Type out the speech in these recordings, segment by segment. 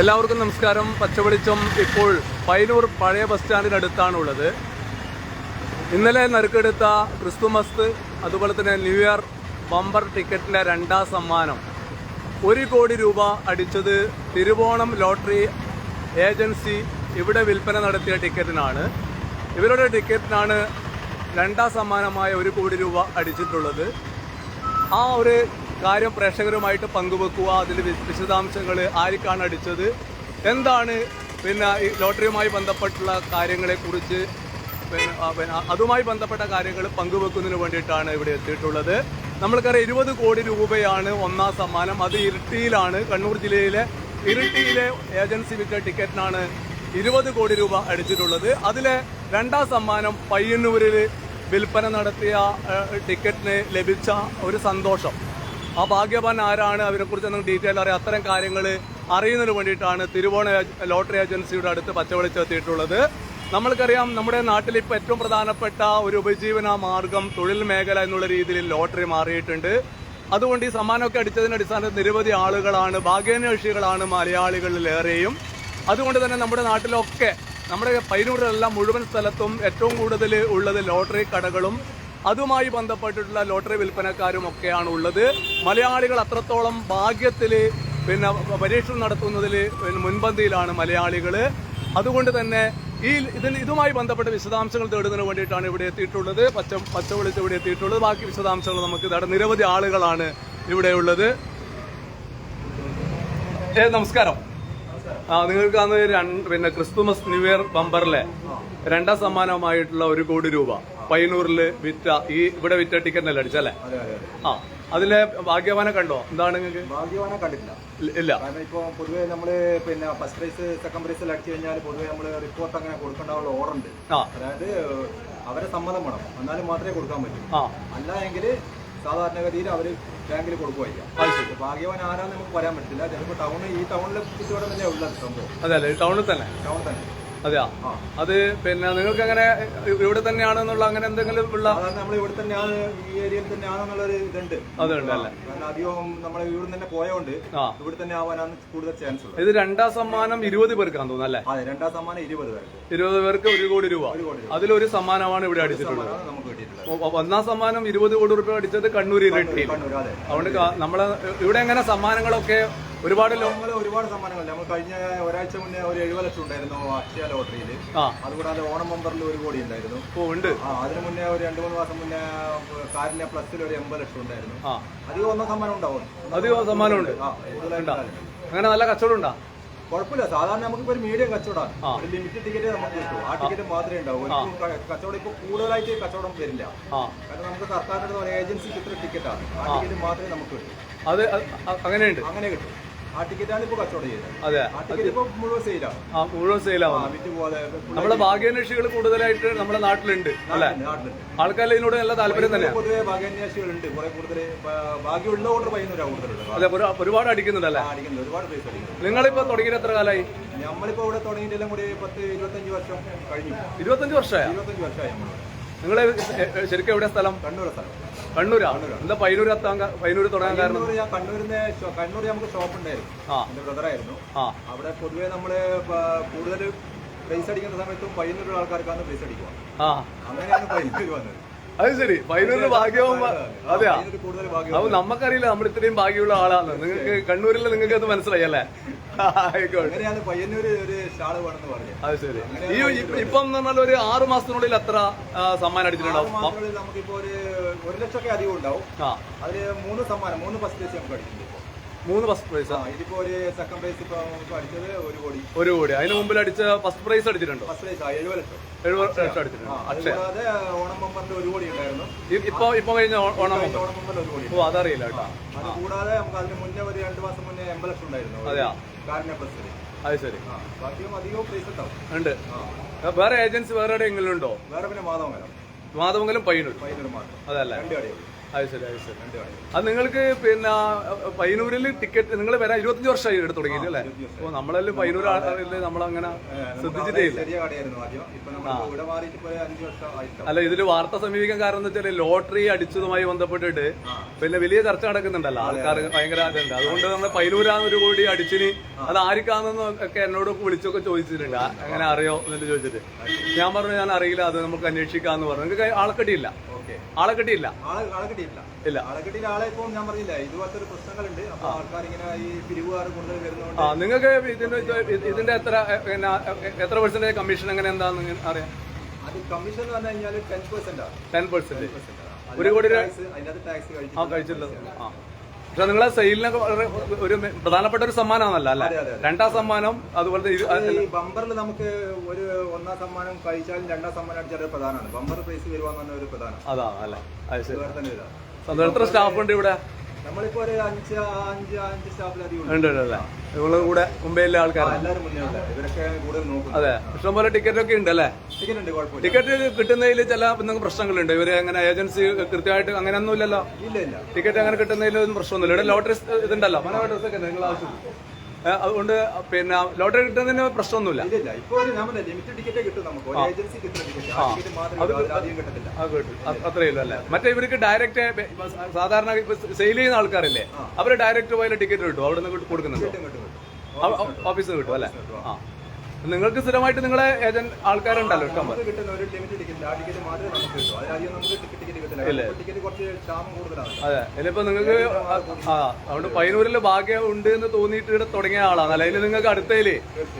എല്ലാവർക്കും നമസ്കാരം. പച്ചവെളിച്ചം ഇപ്പോൾ പൈനൂർ പഴയ ബസ് സ്റ്റാൻഡിനടുത്താണുള്ളത്. ഇന്നലെ നറുക്കെടുത്ത ക്രിസ്തുമസ് അതുപോലെ തന്നെ ന്യൂ ഇയർ ബമ്പർ ടിക്കറ്റിന്റെ രണ്ടാം സമ്മാനം. ഒരു കോടി രൂപ അടിച്ചത് തിരുവോണം ലോട്ടറി ഏജൻസി ഇവിടെ വിൽപ്പന നടത്തിയ ടിക്കറ്റിനാണ്. ഇവരുടെ ടിക്കറ്റിനാണ് രണ്ടാം സമ്മാനമായ ഒരു കോടി രൂപ അടിച്ചിട്ടുള്ളത്. ആ ഒരു കാര്യം പ്രേക്ഷകരുമായിട്ട് പങ്കുവെക്കുക അതിൽ വിശദാംശങ്ങൾ ആർക്കാണ് അടിച്ചത് എന്താണ് പിന്നെ ഈ ലോട്ടറിയുമായി ബന്ധപ്പെട്ടുള്ള കാര്യങ്ങളെക്കുറിച്ച് പിന്നെ അതുമായി ബന്ധപ്പെട്ട കാര്യങ്ങൾ പങ്കുവെക്കുന്നതിന് വേണ്ടിയിട്ടാണ് ഇവിടെ എത്തിയിട്ടുള്ളത്. നമ്മൾക്കറിയാം ഇരുപത് കോടി രൂപയാണ് ഒന്നാം സമ്മാനം. അത് ഇരിട്ടിയിലാണ് കണ്ണൂർ ജില്ലയിലെ ഇരിട്ടിയിലെ ഏജൻസി വിറ്റ ടിക്കറ്റിനാണ് ഇരുപത് കോടി രൂപ അടിച്ചിട്ടുള്ളത്. അതിലെ രണ്ടാം സമ്മാനം പയ്യന്നൂരിൽ വിൽപ്പന നടത്തിയ ടിക്കറ്റിന് ലഭിച്ച ഒരു സന്തോഷം. ആ ഭാഗ്യവാൻ ആരാണ്? അതിനെക്കുറിച്ച് നിങ്ങൾക്ക് ഡീറ്റെയിൽ അറിയാം. അത്തരം കാര്യങ്ങൾ അറിയുന്നതിന് വേണ്ടിയിട്ടാണ് തിരുവോണ ലോട്ടറി ഏജൻസിയുടെ അടുത്ത് പച്ചവെളിച്ചെത്തിയിട്ടുള്ളത് നമ്മൾക്കറിയാം നമ്മുടെ നാട്ടിൽ ഇപ്പോൾ ഏറ്റവും പ്രധാനപ്പെട്ട ഒരു ഉപജീവന മാർഗം തൊഴിൽ മേഖല എന്നുള്ള രീതിയിൽ ലോട്ടറി മാറിയിട്ടുണ്ട്. അതുകൊണ്ട് ഈ സമ്മാനമൊക്കെ അടിച്ചതിന്റെ അടിസ്ഥാനത്തിൽ നിരവധി ആളുകളാണ് ഭാഗ്യാന്വേഷികളാണ് മലയാളികളിലേറെയും. അതുകൊണ്ട് തന്നെ നമ്മുടെ നാട്ടിലൊക്കെ നമ്മുടെ പൈനൂരിലെല്ലാം മുഴുവൻ സ്ഥലത്തും ഏറ്റവും കൂടുതൽ ഉള്ളത് ലോട്ടറി കടകളും അതുമായി ബന്ധപ്പെട്ടിട്ടുള്ള ലോട്ടറി വിൽപ്പനക്കാരും ഒക്കെയാണ് ഉള്ളത്. മലയാളികൾ അത്രത്തോളം ഭാഗ്യത്തിൽ പിന്നെ പരീക്ഷണം നടത്തുന്നതിൽ മുൻപന്തിയിലാണ് മലയാളികൾ അതുകൊണ്ട് തന്നെ ഈ ഇതിന് ഇതുമായി ബന്ധപ്പെട്ട വിശദാംശങ്ങൾ തേടുന്നതിന് വേണ്ടിയിട്ടാണ് ഇവിടെ എത്തിയിട്ടുള്ളത്. പച്ച പച്ച വിളിച്ച് ഇവിടെ എത്തിയിട്ടുള്ളത്. ബാക്കി വിശദാംശങ്ങൾ നമുക്ക് തേടാം. നിരവധി ആളുകളാണ് ഇവിടെ ഉള്ളത്. ഏ നമസ്കാരം. ആ നിങ്ങൾക്ക് അന്ന് പിന്നെ ക്രിസ്തുമസ് ന്യൂ ഇയർ ബമ്പറിലെ രണ്ടാം സമ്മാനമായിട്ടുള്ള ഒരു കോടി രൂപ. പയ്യന്നൂരിൽ വിറ്റ ഈ ഇവിടെ വിറ്റ ടിക്കറ്റിനല്ലേ അടിച്ചല്ലേ അതെ അതെ അതെ. ആ അതിലെ ഭാഗ്യവാനെ കണ്ടോ? എന്താണ് നിങ്ങൾക്ക് ഭാഗ്യവാനെ കണ്ടിട്ടില്ല. ഇല്ല- ഇപ്പൊ കാരണം ഇപ്പോൾ പൊതുവേ നമ്മൾ പിന്നെ ഫസ്റ്റ് പ്രൈസ് സെക്കൻഡ് പ്രൈസ് അടിച്ചു കഴിഞ്ഞാൽ പൊതുവേ നമ്മൾ റിപ്പോർട്ട് അങ്ങനെ കൊടുക്കേണ്ട ഓർഡർ ഉണ്ട് അതായത് അവരെ സമ്മതം വേണം. എന്നാലും മാത്രമേ കൊടുക്കാൻ പറ്റൂ. അല്ല എങ്കിൽ സാധാരണഗതിയിൽ അവർ ബാങ്കിൽ കൊടുക്കുമായിരിക്കും ഭാഗ്യവാൻ ആരാന്ന് നമുക്ക് പറയാൻ പറ്റില്ല ചിലപ്പോൾ ടൗൺ ഈ ടൗണിലെ ചുറ്റുവട്ടം തന്നെ ഉള്ളത് സംഭവം. അതെ അല്ലേ ടൗണിൽ തന്നെ. ടൗൺ തന്നെ. അതെയാ? അത് പിന്നെ നിങ്ങൾക്ക് അങ്ങനെ ഇവിടെ തന്നെയാണെന്നുള്ള അങ്ങനെ എന്തെങ്കിലും ഉള്ള നമ്മൾ ഇവിടെ തന്നെയാണ് ഈ ഏരിയയിൽ തന്നെയാണെന്നുള്ളൊരു ഇതുണ്ട്. അതുണ്ട് അല്ലേ? കാരണം അധികം നമ്മൾ ഇവിടെ തന്നെ പോയതുകൊണ്ട് ആ. ഇവിടെ തന്നെ ആവാനാണ് കൂടുതൽ ചാൻസ് ഉള്ളത്. ഇത് രണ്ടാം സമ്മാനം ഇരുപത് പേർക്കാന്ന് തോന്നുന്നു അല്ലേ? അതെ രണ്ടാം സമ്മാനം ഇരുപത് പേർക്ക്. ഇരുപത് പേർക്ക് ഒരു കോടി രൂപ. ഒരു അതിലൊരു സമ്മാനമാണ് ഇവിടെ അടിച്ചിട്ടുള്ളത് നമുക്ക് ഒന്നാം സമ്മാനം ഇരുപത് കോടി റുപ്യ അടിച്ചത് കണ്ണൂർ ഇരട്ടി അതുകൊണ്ട് നമ്മൾ ഇവിടെ എങ്ങനെ സമ്മാനങ്ങളൊക്കെ ഒരുപാട് ഒരുപാട് സമ്മാനങ്ങൾ നമ്മൾ കഴിഞ്ഞ ഒരാഴ്ച മുന്നേ ഒരു എഴുപത് ലക്ഷം ഉണ്ടായിരുന്നു അക്ഷയ ലോട്ടറിയിൽ അതുകൂടാതെ ഓണം ബമ്പറിൽ ഒരു കോടി ഉണ്ടായിരുന്നു. ഓ ഉണ്ട്. ആ അതിന് മുന്നേ ഒരു രണ്ടു മൂന്ന് മാസം മുന്നേ കാരിന്റെ പ്ലസിൽ ഒരു എൺപത് ലക്ഷം ഉണ്ടായിരുന്നു. ആ. അധികം ഒന്നും സമ്മാനം ഉണ്ടാവും. അധികം സമ്മാനം ഉണ്ട്. അങ്ങനെ നല്ല കച്ചവടം ഉണ്ടാ? കുഴപ്പമില്ല. സാധാരണ നമുക്ക് ഒരു മീഡിയം കച്ചവടമാണ്. ഒരു ലിമിറ്റഡ് ടിക്കറ്റ് നമുക്ക് കിട്ടും. ആ ടിക്കറ്റ് മാത്രമേ ഉണ്ടാവൂ. കച്ചവടം ഇപ്പൊ കൂടുതലായിട്ട് കച്ചവടം വരില്ല. കാരണം നമുക്ക് സർക്കാരിന്റെ ഒരു ഏജൻസിക്ക് ഇത്ര ടിക്കറ്റാണ് ആ ടിക്കറ്റ് മാത്രമേ നമുക്ക് കിട്ടൂ. അത് അങ്ങനെയുണ്ട്. അങ്ങനെ കിട്ടും. ആ ടിക്കറ്റാണ് ഇപ്പോൾ കച്ചവടം ചെയ്യുന്നത് അതെ. ആ ടിക്കറ്റ് ഇപ്പോൾ മുഴുവൻ സെയിലാണ് ആ മുഴുവൻ സെയിലാവുന്നു വിറ്റ് പോലെ നമ്മളെ ഭാഗ്യാന്വേഷികൾ കൂടുതലായിട്ട് നമ്മുടെ നാട്ടിലുണ്ട് അല്ലെ? നാട്ടിലുണ്ട്. ആൾക്കാരിൽ ഇതിനോട് നല്ല താല്പര്യം തന്നെ പൊതുവെ ഭാഗ്യാന്വേഷികളുണ്ട്. കുറെ കൂടുതൽ ഭാഗ്യമുള്ള ഓർഡർ പയ്യുന്നവരാ കൂടുതലുള്ളത് അതെ ഒരു- ഒരുപാട് അടിക്കുന്നുണ്ടല്ലേ ആ, അടിക്കുന്നത് ഒരുപാട് നിങ്ങളിപ്പോ തുടങ്ങിയിട്ട് എത്ര കാലമായി നമ്മളിപ്പോ ഇവിടെ തുടങ്ങിയിട്ടെല്ലാം കൂടി പത്ത് ഇരുപത്തഞ്ച് വർഷം കഴിഞ്ഞു. ഇരുപത്തഞ്ച് വർഷമായി? ഇരുപത്തഞ്ച് വർഷമായി നമ്മൾ നിങ്ങൾ ശരിക്കും എവിടെ സ്ഥലം? കണ്ണൂർ സ്ഥലം. കണ്ണൂരാ? എന്താ പൈനൂർ എത്താൻ പൈനൂർ തുടങ്ങാൻ കാരണം? ഷോ- കണ്ണൂർ നമുക്ക് ഷോപ്പ് ഉണ്ടായിരുന്നു. എന്റെ ബ്രദറായിരുന്നു. ആ. അവിടെ പൊതുവെ നമ്മൾ കൂടുതൽ പ്രൈസ് അടിക്കുന്ന സമയത്തും പയ്യന്നൂർ ആൾക്കാർക്കാണ് പ്രൈസ് അടിക്കുക. അങ്ങനെയാണ് പയ്യന്നൂർ വന്നത്. അത് ശരി. പൈനൂരിന് ഭാഗ്യവും അതെയാ? അത് നമുക്കറിയില്ല നമ്മൾ ഇത്രയും ഭാഗ്യമുള്ള ആളാണ് നിങ്ങൾക്ക് കണ്ണൂരിൽ നിങ്ങൾക്ക് അത് മനസ്സിലായി അല്ലേ? അങ്ങനെയാണ് പയ്യന്നൂർ ഒരു ഷാൾ വേണമെന്ന് പറഞ്ഞത്. അത് ശരി. ഈ ഇപ്പ- എന്ന് പറഞ്ഞാൽ ഒരു ആറ് മാസത്തിനുള്ളിൽ എത്ര സമ്മാനം അടിച്ചിട്ടുണ്ടാവും? നമുക്ക് നമുക്കിപ്പോ ഒരു ഒരു ലക്ഷമൊക്കെ അധികം ഉണ്ടാവും അതിൽ അതിൽ മൂന്ന് സമ്മാനം മൂന്ന് ഫസ്റ്റ് പ്രൈസ് നമുക്ക് അടിച്ചിട്ടുണ്ട്. മൂന്ന് ഫസ്റ്റ് പ്രൈസ് ഇതിപ്പോ ഒരു സെക്കൻഡ് പ്രൈസ് ഇപ്പൊ നമുക്ക് അടിച്ചത് ഒരു കോടി. ഒരു കോടി. അതിന് മുമ്പിൽ അടിച്ച ഫസ്റ്റ് പ്രൈസ് അടിച്ചിട്ടുണ്ടോ? ഫസ്റ്റ് പ്രൈസ് എഴുപത് ലക്ഷം എഴുപത് ലക്ഷം ആ അടിച്ചിട്ടുണ്ട്. അക്ഷയ. ഓണം ബമ്പറിന്റെ ഒരു കോടി ഉണ്ടായിരുന്നു. ഇപ്പൊ ഇപ്പൊ കഴിഞ്ഞ ഓണം കഴിഞ്ഞ ഓണം ബമ്പറിൽ ഒരു കോടി ഓ അതറിയില്ല കേട്ടോ. അത് കൂടാതെ നമുക്ക് അതിന് മുന്നേ ഒരു രണ്ട് മാസം മുന്നേ എൺപത് ലക്ഷം ഉണ്ടായിരുന്നു. അതെയാ? കാരുണ്യ പ്ലസിൽ അത് ശരി. ആ ബാക്കിയും അധികവും പ്രൈസ് ഉണ്ടാവും ഉണ്ട്. വേറെ ഏജൻസി വേറെ എവിടെയെങ്കിലും ഉണ്ടോ? വേറെ പിന്നെ മാധവമംഗലം. മാധവങ്കലം പയ്യന്നൂർ. പയ്യന്നൂർ മാത്രം അതല്ലേ? രണ്ട് കടയുള്ളൂ അത് ശരി അത് ശരി. അത് നിങ്ങൾക്ക് പിന്നെ പയ്യന്നൂരിൽ ടിക്കറ്റ് നിങ്ങൾ വരാൻ ഇരുപത്തഞ്ച് വർഷമായി എടുത്ത് തുടങ്ങിയിട്ട് അല്ലേ? ഓ നമ്മളെല്ലാം പയ്യന്നൂർ ആളിൽ നമ്മളങ്ങനെ ശ്രദ്ധിച്ചിട്ടേ ഇല്ല ഒരു അല്ല ഇതിൽ വാർത്ത സമീപിക്കാൻ കാരണം എന്ന് വെച്ചാൽ ലോട്ടറി അടിച്ചതുമായി ബന്ധപ്പെട്ടിട്ട് പിന്നെ വലിയ ചർച്ച നടക്കുന്നുണ്ടല്ലോ. ആൾക്കാർ ഭയങ്കര ഇതുണ്ട്. അതുകൊണ്ട് നമ്മൾ പൈനൂരാന്നൊരു കോടി അടിച്ചിന് അത് ആർക്കാണെന്ന് ഒക്കെ എന്നോട് വിളിച്ചൊക്കെ ചോദിച്ചിട്ടുണ്ട്. അങ്ങനെ അറിയോ എന്നിട്ട് ചോദിച്ചിട്ട്. ഞാൻ പറഞ്ഞു ഞാൻ അറിയില്ല അത് നമുക്ക് അന്വേഷിക്കാന്ന് പറഞ്ഞു. നിങ്ങൾക്ക് ഓക്കെ ആളെ കിട്ടിയില്ല ആളെ കിട്ടിയില്ല ഇല്ല. ആളെ കിട്ടിയില്ല ആളെ ഇപ്പം ഞാൻ പറഞ്ഞില്ല ഇതുപോലത്തെ ഒരു പ്രശ്നങ്ങളുണ്ട്. അപ്പൊ ആൾക്കാർ ഇങ്ങനെ ഈ പിരിവുകാർ കൂടുതൽ വരുന്നതുകൊണ്ട് ആ നിങ്ങൾക്ക് ഇതിന്റെ ഇതിന്റെ എത്ര എത്ര പെർസെന്റേജ് കമ്മീഷൻ എങ്ങനെ എന്താന്ന് അറിയാം? അത് കമ്മീഷൻ എന്ന് പറഞ്ഞു കഴിഞ്ഞാൽ ടെൻ പെർസെന്റ് ടെൻ പെർസെന്റ് ഒരു കോടി ടാക്സ് അതിനകത്ത് ടാക്സ് ആ കഴിച്ചിട്ടുള്ളത്. ആ. പക്ഷെ നിങ്ങളെ സെയിലിനൊക്കെ വളരെ ഒരു പ്രധാനപ്പെട്ട ഒരു സമ്മാനമാണല്ലോ അല്ലേ? അതെ, അതെ, അതെ. രണ്ടാം സമ്മാനം അതുപോലെ ഈ ബമ്പറിൽ നമുക്ക് ഒരു ഒന്നാം സമ്മാനം കഴിച്ചാലും രണ്ടാം സമ്മാനം അടിച്ചാൽ പ്രധാനമാണ്. ബമ്പർ പ്രൈസ് വരുവാന്ന് പറഞ്ഞ ഒരു പ്രധാനം അതാ അല്ലേ? അത് ശരി. ഇതാ. സ്റ്റാഫ് ഉണ്ട് ഇവിടെ? നമ്മളിപ്പോ ഒരു അഞ്ച് അഞ്ച് സ്റ്റാഫിലധികം നിങ്ങളുടെ കൂടെ മുംബൈയിലെ ആൾക്കാരാണ് ഇവരൊക്കെ കൂടുതൽ അതെ. ഇഷ്ടംപോലെ ടിക്കറ്റ് ഒക്കെ ഉണ്ട് അല്ലേ? ടിക്കറ്റ് ഉണ്ട് കുഴപ്പമില്ല. ടിക്കറ്റ് കിട്ടുന്നതിൽ ചില പ്രശ്നങ്ങളുണ്ട്. ഇവർ അങ്ങനെ ഏജൻസി കൃത്യമായിട്ട് അങ്ങനെയൊന്നും ഇല്ലല്ലോ ഇല്ല ഇല്ല. ടിക്കറ്റ് അങ്ങനെ കിട്ടുന്നതിലൊന്നും പ്രശ്നമൊന്നുമില്ല. ഇവിടെ ലോട്ടറി ഇതുണ്ടല്ലോ. മനോഹര ഒക്കെ നിങ്ങൾ ആവശ്യം അതുകൊണ്ട് പിന്നെ ലോട്ടറി കിട്ടുന്നതിന് പ്രശ്നമൊന്നുമില്ല. അത്രയേ ഉള്ളൂ അല്ലേ? മറ്റേ ഇവർക്ക് ഡയറക്റ്റ് സാധാരണ സെയിൽ ചെയ്യുന്ന ആൾക്കാരില്ലേ അവർ ഡയറക്റ്റ് പോയാലും ടിക്കറ്റ് കിട്ടും. അവിടെ നിന്ന് കൊടുക്കുന്നുണ്ട്. ഓഫീസിൽ നിന്ന് കിട്ടും അല്ലേ? ആ. നിങ്ങൾക്ക് സ്ഥിരമായിട്ട് നിങ്ങളെ ഏജന്റ് ആൾക്കാരുണ്ടല്ലോ ഇഷ്ടം പോലെ അതെ. നിങ്ങൾക്ക് ആ അതുകൊണ്ട് പയ്യന്നൂരിൽ ഭാഗ്യം ഉണ്ട് എന്ന് തോന്നിയിട്ട് ഇവിടെ തുടങ്ങിയ ആളാണ്. അല്ലെ? അതിൽ നിങ്ങൾക്ക് അടുത്തതിൽ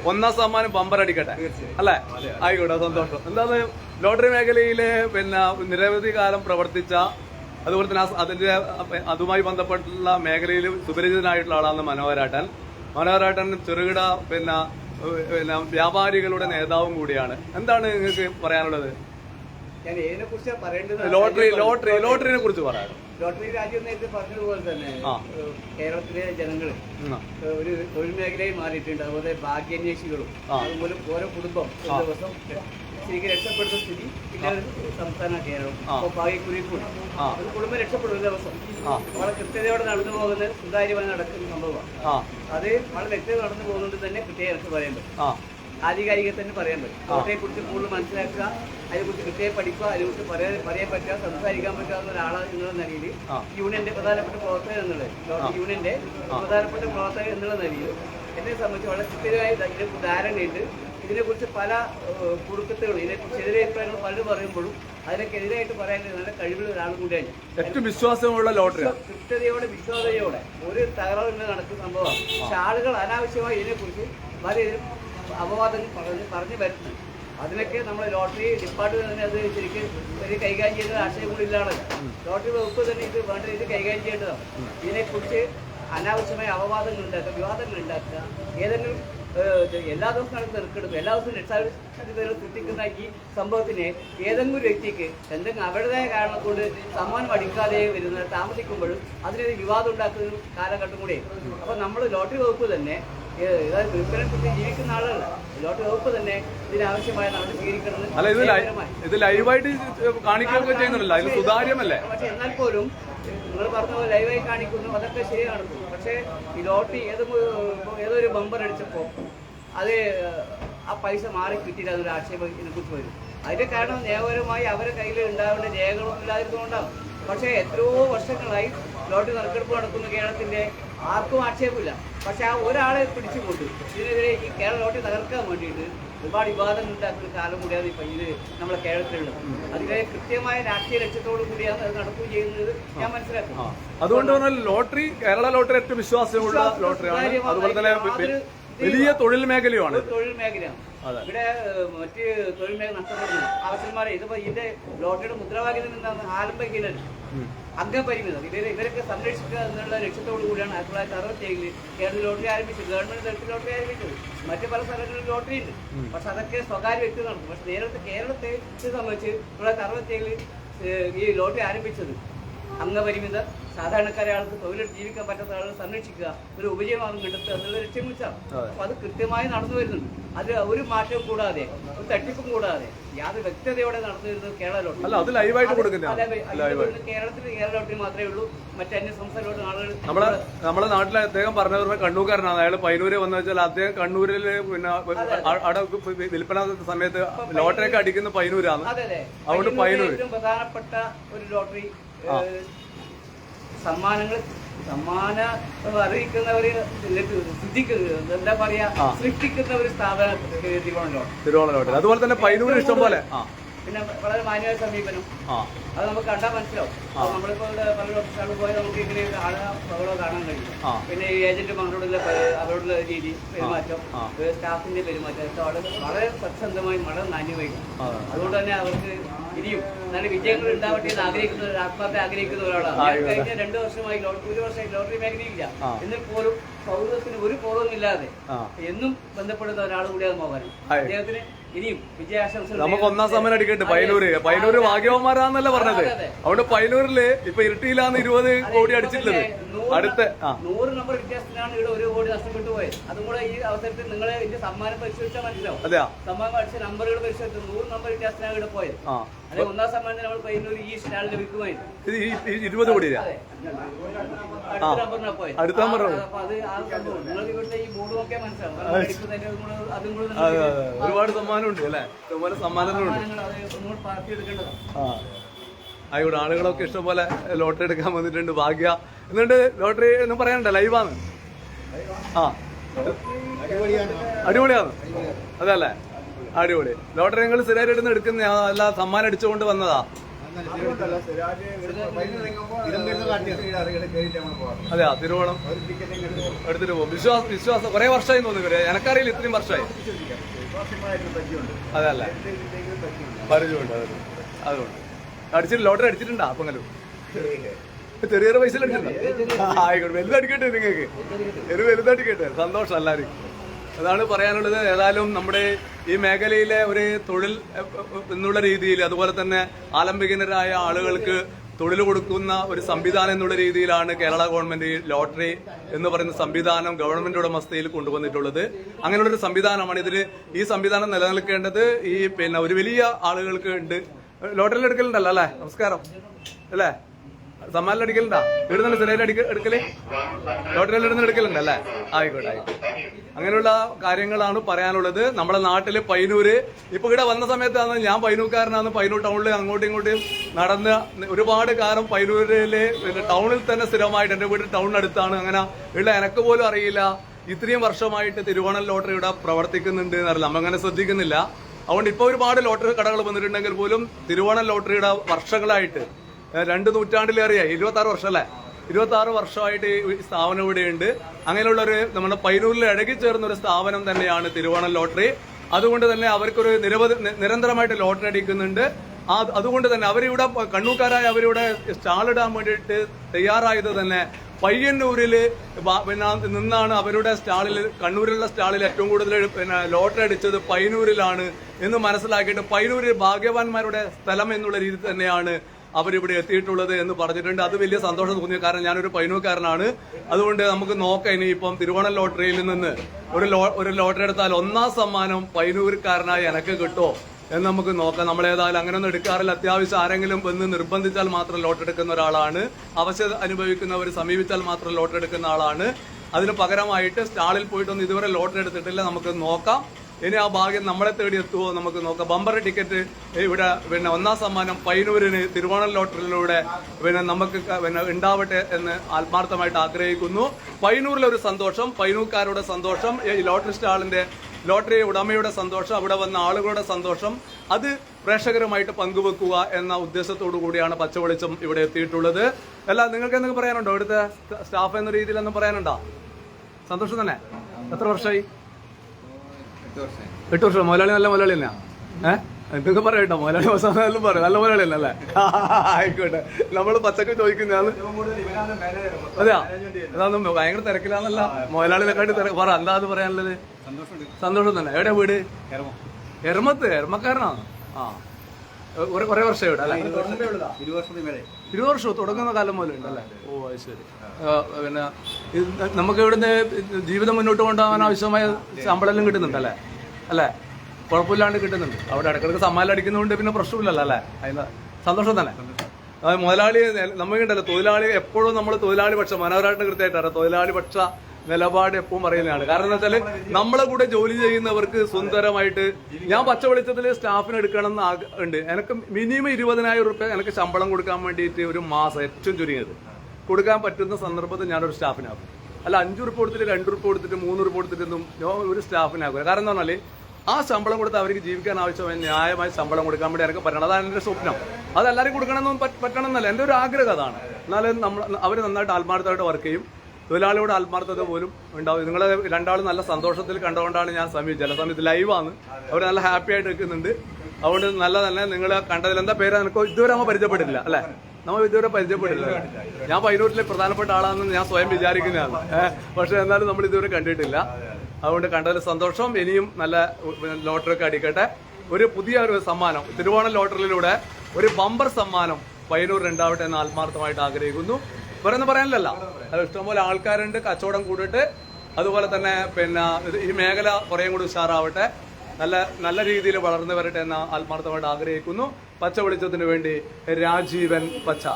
ഒന്നാം സമ്മാനം ബമ്പർ അടിക്കട്ടെ. അല്ലെ? അല്ലേ ആയിക്കോട്ടെ സന്തോഷം. എന്താണ് ലോട്ടറി മേഖലയിലെ പിന്നെ നിരവധി കാലം പ്രവർത്തിച്ച അതുപോലെ തന്നെ അതിന്റെ അതുമായി ബന്ധപ്പെട്ടുള്ള മേഖലയിൽ സുപരിചിതനായിട്ടുള്ള ആളാണ് മനോഹരാട്ടൻ. മനോഹരാട്ടൻ ചെറുകിട പിന്നെ പിന്നെ വ്യാപാരികളുടെ നേതാവും കൂടിയാണ്. എന്താണ് നിങ്ങൾക്ക് പറയാനുള്ളത്? ഞാൻ പറയേണ്ടത്? ലോട്ടറി ലോട്ടറി ലോട്ടറിനെ കുറിച്ച് പറയാം. ലോട്ടറി രാജ്യം നേരത്തെ പറഞ്ഞതുപോലെ തന്നെ. കേരളത്തിലെ ജനങ്ങൾ ഒരു ഒരു തൊഴിൽ മേഖലയിൽ മാറിയിട്ടുണ്ട്. അതുപോലെ ഭാഗ്യാന്വേഷികളും. അതുപോലെ ഓരോ കുടുംബം ഒരു ദിവസം ശരിക്കും രക്ഷപ്പെടുന്ന സ്ഥിതി സംസ്ഥാന കേരളം. ആ. അപ്പോൾ ഭാഗ്യക്കുറിക്കൂടി ഒരു കുടുംബം രക്ഷപ്പെടും ഒരു ദിവസം. വളരെ കൃത്യതയോടെ നടന്നു പോകുന്ന സുതാര്യമായി നടക്കുന്ന സംഭവമാണ്. അത് വളരെ വ്യക്തത നടന്നു പോകുന്നുണ്ട് തന്നെ കൃത്യമായി എനിക്ക് പറയാൻ പറ്റും. ആധികാരിക തന്നെ പറയാൻ പറ്റും. കോട്ടയെ കുറിച്ച് കൂടുതൽ മനസ്സിലാക്കുക അതിനെക്കുറിച്ച് കൃത്യമായി പഠിക്കുക അതിനെക്കുറിച്ച് പറയാൻ പറയാൻ പറ്റുക സംസാരിക്കാൻ പറ്റാവുന്ന ഒരാളാണ് എന്നുള്ള നിലയിൽ യൂണിയന്റെ പ്രധാനപ്പെട്ട പ്രവർത്തകൻ എന്നുള്ളത്. യൂണിയന്റെ പ്രധാനപ്പെട്ട പ്രവർത്തകൻ എന്നുള്ള നിലയിൽ എന്നെ സംബന്ധിച്ച് വളരെ സ്ഥിരമായ ഇതിനെക്കുറിച്ച് ധാരണയുണ്ട്. ഇതിനെക്കുറിച്ച് പല കുടുക്കത്തുകളും ഇതിനെക്കുറിച്ച് എതിരെ അഭിപ്രായങ്ങൾ പലരും പറയുമ്പോഴും അതിനൊക്കെതിരായിട്ട് പറയാൻ നല്ല കഴിവുള്ള ഒരാൾ കൂടിയാണ്. ഏറ്റവും വിശ്വാസമുള്ള ലോട്ടറി. കൃത്യതയോടെ വിശ്വാസതയോടെ ഒരു തകരാറില്ല നടക്കുന്ന സംഭവമാണ്. പക്ഷെ ആളുകൾ അനാവശ്യമായി ഇതിനെക്കുറിച്ച് വളരെ അപവാദങ്ങൾ പറഞ്ഞ് പറഞ്ഞു വരുന്നു അതിനൊക്കെ നമ്മൾ ലോട്ടറി ഡിപ്പാർട്ട്മെന്റ് തന്നെ അത് ശരിക്കും ഒരു കൈകാര്യം ചെയ്യുന്ന ആശയം കൂടി ഇല്ലാണ് ലോട്ടറി വകുപ്പ് തന്നെ ഇത് വേണ്ട രീതിയിൽ കൈകാര്യം ചെയ്യേണ്ടതാണ്. ഇതിനെക്കുറിച്ച് അനാവശ്യമായ അപവാദങ്ങൾ ഉണ്ടാക്കുക വിവാദങ്ങൾ ഉണ്ടാക്കുക ഏതെങ്കിലും എല്ലാ ദിവസവും നടക്കുന്ന തെറുക്കെടുക്കും എല്ലാ ദിവസവും രക്ഷാധികാരികൾ സൃഷ്ടിക്കുന്ന ഈ സംഭവത്തിനെ ഏതെങ്കിലും ഒരു വ്യക്തിക്ക് എന്തെങ്കിലും അവരുടേതായ കാരണം കൊണ്ട് സമ്മാനം അടിക്കാതെ വരുന്ന താമസിക്കുമ്പോഴും അതിനൊരു വിവാദം ഉണ്ടാക്കുന്ന ഒരു കാലഘട്ടം കൂടെ അപ്പൊ നമ്മൾ ലോട്ടറി വകുപ്പ് തന്നെ വിൽപ്പനെ കുറിച്ച് ജീവിക്കുന്ന ആളുകളല്ല അല്ല ഇത് ഇത് ലൈവായിട്ട് കാണിക്കുകയൊക്കെ ചെയ്യുന്നുണ്ടല്ലോ. അതിൽ സുതാര്യമല്ലേ? പക്ഷെ എന്നാൽ പോലും നിങ്ങൾ പറഞ്ഞ പോലെ ലൈവായി കാണിക്കുന്നു അതൊക്കെ ശരിയാണ്. പക്ഷെ പക്ഷേ ഈ ലോട്ടറി ഏത് ഏതൊരു ബമ്പർ അടിച്ചപ്പോൾ അത് ആ പൈസ മാറി കിട്ടിയില്ല എന്നൊരു ആക്ഷേപം ഇതിനെക്കുറിച്ച് വരും. അതിന്റെ കാരണം നിയമപരമായി അവരുടെ കയ്യിൽ ഉണ്ടാവേണ്ട രേഖകളൊന്നും ഇല്ലാതിരുന്നുകൊണ്ടാണ് പക്ഷേ എത്രയോ വർഷങ്ങളായി ലോട്ടറി നറുക്കെടുപ്പ് നടക്കുന്ന കേരളത്തിന്റെ ആർക്കും ആക്ഷേപമില്ല. പക്ഷെ ആ ഒരാളെ പിടിച്ചു പിടിച്ചുകൊണ്ട് ഇതിനെതിരെ ഈ കേരള ലോട്ടറി തകർക്കാൻ വേണ്ടിയിട്ട് ഒരുപാട് വിവാദങ്ങൾ ഉണ്ടാക്കുന്ന കാലം കൂടിയാണ് ഇപ്പൊ ഇത് നമ്മളെ കേരളത്തിലുള്ളത്. അതിനെ കൃത്യമായ രാഷ്ട്രീയ ലക്ഷ്യത്തോടു കൂടിയാണ് അത് നടക്കുകയും ചെയ്യുന്നത്. ഞാൻ മനസ്സിലാക്കുന്നു. അതുകൊണ്ട് പറഞ്ഞാൽ ലോട്ടറി കേരള ലോട്ടറി ഏറ്റവും വിശ്വാസമുള്ള ലോട്ടറിയാണ്. അതുപോലെ തന്നെ വലിയ തൊഴിൽ മേഖലയാണ് തൊഴിൽ മേഖലയാണ്. ഇവിടെ മറ്റ് തൊഴിൽ മേഖല നഷ്ടപ്പെടുന്നു. ആവശ്യന്മാരെ ഇതിപ്പോ ഇതിന്റെ ലോട്ടറിയുടെ മുദ്രാവാക്യം നിന്നാണ് ആലംബകീലൻ അംഗപരിമിതം ഇവർ ഇവരൊക്കെ സംരക്ഷിക്കുക എന്നുള്ള ലക്ഷ്യത്തോടു കൂടിയാണ് ആയിരത്തി തൊള്ളായിരത്തി അറുപത്തി ഏഴിൽ കേരള ലോട്ടറി ആരംഭിച്ചത്. ഗവൺമെന്റ് തലത്തിൽ ലോട്ടറി ആരംഭിച്ചത്. മറ്റു പല സ്ഥലങ്ങളിലും ലോട്ടറി ഉണ്ട്. പക്ഷെ അതൊക്കെ സ്വകാര്യ വ്യക്തി നടത്തും പക്ഷെ നേരത്തെ കേരളത്തെ സംബന്ധിച്ച് തൊള്ളായിരത്തി അറുപത്തി ഏഴിൽ ഈ ലോട്ടറി ആരംഭിച്ചത് അംഗപരിമിത സാധാരണക്കാരെ ആൾക്ക് തൊഴിലെടുത്ത് ജീവിക്കാൻ പറ്റാത്ത ആളുകൾ സംരക്ഷിക്കുക ഒരു ഉപജീവനം കണ്ടെത്തുക എന്നുള്ള ലക്ഷ്യം വെച്ചാണ് അപ്പൊ അത് കൃത്യമായി നടന്നു വരുന്നുണ്ട്. അത് ഒരു മാറ്റവും കൂടാതെ ഒരു തട്ടിപ്പും കൂടാതെ യാതൊരു വ്യക്തതയോടെ നടന്നു വരുന്നത് കേരള ലോട്ടറി. കേരളത്തിൽ കേരള ലോട്ടറി മാത്രമേ ഉള്ളൂ. മറ്റന്യ സംസ്ഥാനത്തോട് ആളുകൾ നമ്മളെ നമ്മുടെ നാട്ടിലെ അദ്ദേഹം പറഞ്ഞ കണ്ണൂർക്കാരനാണ് അയാൾ പൈനൂര് വന്നു വെച്ചാൽ അദ്ദേഹം കണ്ണൂരിൽ പിന്നെ അവിടെ വിൽപ്പന സമയത്ത് ലോട്ടറി ഒക്കെ അടിക്കുന്ന പൈനൂരാണ് അതെ അതെ. അതുകൊണ്ട് പൈനൂർ ഏറ്റവും പ്രധാനപ്പെട്ട ഒരു ലോട്ടറി സമ്മാനങ്ങൾ സമ്മാന അറിയിക്കുന്നവര് എന്താ പറയാ. സൃഷ്ടിക്കുന്ന ഒരു സ്ഥാപനം തിരുവോണം ലോട്ടറി അതുപോലെ തന്നെ പൈനൂര് ഇഷ്ടം പോലെ. പിന്നെ വളരെ മാന്യമായ സമീപനം. അത് നമുക്ക് കണ്ടാൽ മനസ്സിലാവും. നമ്മളിപ്പോ ഇവിടെ പല ഓഫീസുകളിൽ പോയാൽ നമുക്ക് ഇങ്ങനെ കാണാൻ ബഹളോ കാണാൻ കഴിയും. പിന്നെ ഈ ഏജന്റ് പ- അവരോടുള്ള രീതി പെരുമാറ്റം സ്റ്റാഫിന്റെ പെരുമാറ്റം വളരെ സത്യസന്ധമായി വളരെ മാന്യമായി. ആ. അതുകൊണ്ട് തന്നെ അവർക്ക് ഇനിയും നല്ല വിജയങ്ങൾ ഉണ്ടാവട്ടെ എന്ന് ആഗ്രഹിക്കുന്ന ആത്മാർത്ഥ ആഗ്രഹിക്കുന്ന ഒരാളാണ്. കഴിഞ്ഞ രണ്ടു വർഷമായി ലോട്ടറി ഒരു വർഷമായി ലോട്ടറി മേഖലയില്ല. എന്നിൽ പോലും സൗഹൃദത്തിന് ഒരു കുറവും ഇല്ലാതെ എന്നും ബന്ധപ്പെടുന്ന ഒരാൾ കൂടിയാണ് മോഹൻ. അദ്ദേഹത്തിന് നമുക്ക് ഒന്നാം സമയം അടിക്കട്ടെ പൈനൂര്. പൈനൂര് ഭാഗ്യവന്മാരാന്നല്ല പറഞ്ഞത്. അതുകൊണ്ട് പൈനൂരിൽ ഇപ്പൊ ഇരട്ടിയിലാന്ന് ഇരുപത് കോടി അടിച്ചിട്ടുള്ളത്. അടുത്ത നൂറ് നമ്പർ വ്യത്യാസത്തിലാണ് ഇവിടെ ഒരു കോടി നഷ്ടപ്പെട്ടു പോയത്. അതും കൂടെ ഈ അവസരത്തിൽ നിങ്ങളെ ഇതിന്റെ സമ്മാനം പരിശോധിച്ചാൽ മനസ്സിലാവും സമ്മാനം അടിച്ച നമ്പറുകൾ പരിശോധിച്ചു നൂറ് നമ്പർ വ്യത്യാസത്തിലാണ് ഇവിടെ പോയത്. ആ. അതെ ഒന്നാം സമ്മാനത്തിന് നമ്മൾ പയ്യന്നൂർ ഈ സ്റ്റാളിൽ ഈ ഇരുപത് കോടി അടുത്ത നമ്പർ ഒരുപാട് സമ്മാനമുണ്ട് അല്ലെ? ഇതുപോലെ സമ്മാനങ്ങളുണ്ട്. ആയിക്കോട്ടെ ആളുകളൊക്കെ ഇഷ്ടംപോലെ ലോട്ടറി എടുക്കാൻ വന്നിട്ടുണ്ട്. ഭാഗ്യ. എന്നിട്ട് ലോട്ടറി എന്ന് പറയാനുണ്ട്? ലൈവാണ്. ആ. അടിപൊളിയാണ്. അതല്ലേ അടിപൊളി. ലോട്ടറി നിങ്ങൾ സ്ഥിരമായിട്ട് എടുക്കുന്ന അല്ല സമ്മാനം അടിച്ചുകൊണ്ട് വന്നതാ. അതെയാ തിരുവോണം എടുത്തിട്ട് പോകും. വിശ്വാസം വിശ്വാസം കുറെ വർഷമായി തോന്നുന്നു എനക്കറിയില്ല ഇത്രയും വർഷമായി. അതല്ലേ പരിചയമുണ്ട്. അതുകൊണ്ട്. അതുകൊണ്ട്. അടിച്ചിട്ട് ലോട്ടറി അടിച്ചിട്ടുണ്ടാ പൊങ്ങലു ചെറിയ ചെറിയ പൈസ ആയിക്കോട്ടെ വലുതടിക്കട്ടെ നിങ്ങൾക്ക് ഒരു വലുതടിക്കട്ടെ. സന്തോഷം എല്ലാവരും. അതാണ് പറയാനുള്ളത്. ഏതായാലും നമ്മുടെ ഈ മേഖലയിലെ ഒരു തൊഴിൽ എന്നുള്ള രീതിയിൽ അതുപോലെ തന്നെ ആലംബികനരായ ആളുകൾക്ക് തൊഴിൽ കൊടുക്കുന്ന ഒരു സംവിധാനം എന്നുള്ള രീതിയിലാണ് കേരള ഗവൺമെന്റ് ഈ ലോട്ടറി എന്ന് പറയുന്ന സംവിധാനം ഗവൺമെന്റ് ഉടമസ്ഥയിൽ കൊണ്ടുവന്നിട്ടുള്ളത്. അങ്ങനെയുള്ളൊരു സംവിധാനമാണ് ഇതിൽ ഈ സംവിധാനം നിലനിൽക്കേണ്ടത് ഈ പിന്നെ ഒരു വലിയ ആളുകൾക്ക് ഉണ്ട്. ലോട്ടറിയിൽ എടുക്കലുണ്ടല്ലോ അല്ലേ? നമസ്കാരം. അല്ലേ? സമ്മാനം അടിക്കലുണ്ടാ ഇടുന്നുണ്ട് സിലയിൽ അടിക്ക എടുക്കൽ? ലോട്ടറിയിൽ ഇടുന്ന എടുക്കലുണ്ട് അല്ലേ? ആയിക്കോട്ടെ ആയിക്കോട്ടെ. അങ്ങനെയുള്ള കാര്യങ്ങളാണ് പറയാനുള്ളത്. നമ്മുടെ നാട്ടിൽ പൈനൂര് ഇപ്പൊ ഇവിടെ വന്ന സമയത്താണ് ഞാൻ പൈനൂർക്കാരനാണ് പൈനൂർ ടൗണിൽ അങ്ങോട്ടും ഇങ്ങോട്ടും നടന്ന് ഒരുപാട് കാലം പൈനൂരിലെ ടൗണിൽ തന്നെ സ്ഥിരമായിട്ട് എന്റെ വീട് ടൗണിനടുത്താണ്. അങ്ങനെ ഉള്ള എനക്ക് പോലും അറിയില്ല. ഇത്രയും വർഷമായിട്ട് തിരുവോണൽ ലോട്ടറി ഇവിടെ പ്രവർത്തിക്കുന്നുണ്ട് എന്നറിയില്ല നമ്മങ്ങനെ ശ്രദ്ധിക്കുന്നില്ല. അതുകൊണ്ട് ഇപ്പൊ ഒരുപാട് ലോട്ടറി കടകൾ വന്നിട്ടുണ്ടെങ്കിൽ പോലും തിരുവോണൽ ലോട്ടറിയുടെ വർഷങ്ങളായിട്ട് രണ്ട് നൂറ്റാണ്ടിലേറെയായി ഇരുപത്തി ആറ് വർഷം അല്ലേ ഇരുപത്തി ആറ് വർഷമായിട്ട് ഈ സ്ഥാപനം ഇവിടെയുണ്ട്. അങ്ങനെയുള്ള ഒരു നമ്മുടെ പൈനൂരിൽ ഇടകി ചേർന്ന ഒരു സ്ഥാപനം തന്നെയാണ് തിരുവോണം ലോട്ടറി. അതുകൊണ്ട് തന്നെ അവർക്കൊരു നിരവധി നിരന്തരമായിട്ട് ലോട്ടറി അടിക്കുന്നുണ്ട്. അതുകൊണ്ട് തന്നെ അവരിവിടെ കണ്ണൂക്കാരായ അവരിവിടെ സ്റ്റാളിടാൻ വേണ്ടിയിട്ട് തയ്യാറായത് തന്നെ പയ്യന്നൂരിൽ പിന്നെ നിന്നാണ് അവരുടെ സ്റ്റാളിൽ കണ്ണൂരിലുള്ള സ്റ്റാളിൽ ഏറ്റവും കൂടുതൽ പിന്നെ ലോട്ടറി അടിച്ചത് പയ്യന്നൂരിലാണ് എന്ന് മനസ്സിലാക്കിയിട്ട് പൈനൂര് ഭാഗ്യവാന്മാരുടെ സ്ഥലം എന്നുള്ള രീതിയിൽ തന്നെയാണ് അവരിവിടെ എത്തിയിട്ടുള്ളത് എന്ന് പറഞ്ഞിട്ടുണ്ട്. അത് വലിയ സന്തോഷം തോന്നിയ കാരണം ഞാനൊരു പൈനൂക്കാരനാണ്. അതുകൊണ്ട് നമുക്ക് നോക്കാം ഇനിയിപ്പം തിരുവോണ ലോട്ടറിയിൽ നിന്ന് ഒരു ലോ ഒരു ലോട്ടറി എടുത്താൽ ഒന്നാം സമ്മാനം പൈനൂർക്കാരനായി എനക്ക് കിട്ടുമോ എന്ന് നമുക്ക് നോക്കാം. നമ്മൾ ഏതായാലും അങ്ങനെയൊന്നും എടുക്കാറില്ല. അത്യാവശ്യം ആരെങ്കിലും വന്ന് നിർബന്ധിച്ചാൽ മാത്രം ലോട്ട് എടുക്കുന്ന ഒരാളാണ്. അവശത അനുഭവിക്കുന്നവർ സമീപിച്ചാൽ മാത്രം ലോട്ട് എടുക്കുന്ന ആളാണ്. അതിന് പകരമായിട്ട് സ്റ്റാളിൽ പോയിട്ടൊന്നും ഇതുവരെ ലോട്ടറി എടുത്തിട്ടില്ല. നമുക്ക് നോക്കാം. ഇനി ആ ഭാഗ്യം നമ്മളെ തേടി എത്തുമോ നമുക്ക് നോക്കാം. ബമ്പർ ടിക്കറ്റ് ഇവിടെ പിന്നെ ഒന്നാം സമ്മാനം പയ്യന്നൂരിന് തിരുവോണം ലോട്ടറിയിലൂടെ പിന്നെ നമുക്ക് പിന്നെ ഉണ്ടാവട്ടെ എന്ന് ആത്മാർത്ഥമായിട്ട് ആഗ്രഹിക്കുന്നു. പയ്യന്നൂരിലെ ഒരു സന്തോഷം പയ്യന്നൂർക്കാരുടെ സന്തോഷം ഈ ലോട്ടറി സ്റ്റാളിന്റെ ലോട്ടറി ഉടമയുടെ സന്തോഷം അവിടെ വന്ന ആളുകളുടെ സന്തോഷം അത് പ്രേക്ഷകരുമായിട്ട് പങ്കുവെക്കുക എന്ന ഉദ്ദേശത്തോടു കൂടിയാണ് പച്ചവെളിച്ചം ഇവിടെ എത്തിയിട്ടുള്ളത്. അല്ല നിങ്ങൾക്ക് എന്തെങ്കിലും പറയാനുണ്ടോ? ഇവിടുത്തെ സ്റ്റാഫ് എന്ന രീതിയിൽ ഒന്നും പറയാനുണ്ടോ? സന്തോഷം തന്നെ. എത്ര വർഷമായി? എട്ട് വർഷം. മുതലാളി നല്ല മുതലാളി തന്നെയാ. ഏഹ് എന്തൊക്കെ പറയാം കേട്ടോ. മുതലാളി അവസാനം പറയും. നല്ല മുതലാളി അല്ലേ? ആയിക്കോട്ടെ. നമ്മൾ പച്ചക്ക് ചോദിക്കുന്നതാണ് അതെയാ? അതാണ് ഭയങ്കര തിരക്കിലാന്നല്ല മുതലാളിനെക്കാട്ടി തിരക്ക് പറ എന്താ അത് പറയാനുള്ളത്? സന്തോഷം തന്നെ. എവിടെയാ വീട്? എരമത്ത്? എരമക്കാരനാണ്? ആ. ഒരേ- വർഷമേ വർഷം ഇവിടെ അല്ലേ? ഇരുപത് വർഷം തുടങ്ങുന്ന കാലം മുതൽ ഉണ്ടല്ലേ? ഓ അത് ശരി. പിന്നെ നമുക്ക് ഇവിടുന്ന് ജീവിതം മുന്നോട്ട് കൊണ്ടുപോകാൻ ആവശ്യമായ ശമ്പളം കിട്ടുന്നുണ്ടല്ലേ അല്ലേ? കുഴപ്പമില്ലാണ്ട് കിട്ടുന്നുണ്ട്. അവിടെ ഇടക്കിടക്ക് സമ്മാനം അടിക്കുന്നതുകൊണ്ട് പിന്നെ പ്രശ്നമില്ലല്ലോ അല്ലേ? അതിന് സന്തോഷം തന്നെ. മുതലാളി നമുക്കുണ്ടല്ലോ തൊഴിലാളി എപ്പോഴും നമ്മൾ തൊഴിലാളി പക്ഷം മനോഹരമായിട്ട് കൃത്യമായിട്ട് അറിയാം. തൊഴിലാളി പക്ഷ നിലപാട് എപ്പോഴും പറയുന്നതാണ്. കാരണം എന്താ വെച്ചാൽ നമ്മളെ കൂടെ ജോലി ചെയ്യുന്നവർക്ക് സുന്ദരമായിട്ട് ഞാൻ പച്ച വെളിച്ചത്തിൽ സ്റ്റാഫിന് എടുക്കണം എന്ന് ഉണ്ട്. എനിക്ക് മിനിമം ഇരുപതിനായിരം റുപ്യ എനിക്ക് ശമ്പളം കൊടുക്കാൻ വേണ്ടിയിട്ട് ഒരു മാസം ഏറ്റവും ചുരുങ്ങിയത്. കൊടുക്കാൻ പറ്റുന്ന സന്ദർഭത്തിൽ ഞാനൊരു സ്റ്റാഫിനാകും അല്ല അഞ്ചു റുപ്യ കൊടുത്തിട്ട് രണ്ട് റുപ്യ കൊടുത്തിട്ട് മൂന്ന് റുപ്യ കൊടുത്തിട്ടൊന്നും ഞാൻ ഒരു സ്റ്റാഫിനാക്കുക കാരണം എന്ന് ആ ശമ്പളം കൊടുത്ത് അവർക്ക് ജീവിക്കാൻ ആവശ്യമായ ന്യായമായ ശമ്പളം കൊടുക്കാൻ വേണ്ടി എനിക്ക് പറയണം. അതാണ് എന്റെ സ്വപ്നം. അത് എല്ലാവരും പറ്റണം എന്നല്ല എന്റെ ഒരു ആഗ്രഹം അതാണ്. എന്നാലും നമ്മൾ അവർ നന്നായിട്ട് ആത്മാർത്ഥമായിട്ട് വർക്ക് ചെയ്യും. തൊഴിലാളിയുടെ ആത്മാർത്ഥത പോലും ഉണ്ടാവും. നിങ്ങളെ രണ്ടാളും നല്ല സന്തോഷത്തിൽ കണ്ടുകൊണ്ടാണ് ഞാൻ സമീപിച്ചത് ചില സമയത്ത് ലൈവാണ് അവർ നല്ല ഹാപ്പി ആയിട്ട് നിൽക്കുന്നുണ്ട്. അതുകൊണ്ട് നല്ല തന്നെ നിങ്ങൾ കണ്ടതിൽ എന്താ പേര്? എനിക്ക് ഇതുവരെ നമ്മൾ പരിചയപ്പെട്ടില്ല അല്ലേ? നമ്മൾ ഇതുവരെ പരിചയപ്പെട്ടില്ല. ഞാൻ പൈനൂരിലെ പ്രധാനപ്പെട്ട ആളാണെന്ന് ഞാൻ സ്വയം വിചാരിക്കുന്നതാണ്. പക്ഷെ എന്നാലും നമ്മൾ ഇതുവരെ കണ്ടിട്ടില്ല. അതുകൊണ്ട് കണ്ടതിൽ സന്തോഷം ഇനിയും നല്ല ലോട്ടറി ഒക്കെ അടിക്കട്ടെ. ഒരു പുതിയ ഒരു സമ്മാനം തിരുവോണ ലോട്ടറിയിലൂടെ ഒരു ബമ്പർ സമ്മാനം പയ്യന്നൂർ രണ്ടാവട്ടെ എന്ന് ആത്മാർത്ഥമായിട്ട് ആഗ്രഹിക്കുന്നു. വേറെ പറയാനില്ലല്ലോ. അത് ഇഷ്ടംപോലെ ആൾക്കാരുണ്ട് കച്ചവടം കൂടിയിട്ട്. അതുപോലെ തന്നെ പിന്നെ ഈ മേഖല കുറേയും കൂടി ഉഷാറാവട്ടെ. നല്ല നല്ല രീതിയിൽ വളർന്നു വരട്ടെ എന്ന് ആത്മാർത്ഥമായിട്ട് ആഗ്രഹിക്കുന്നു. പച്ച വെളിച്ചത്തിന് വേണ്ടി രാജീവൻ പച്ച.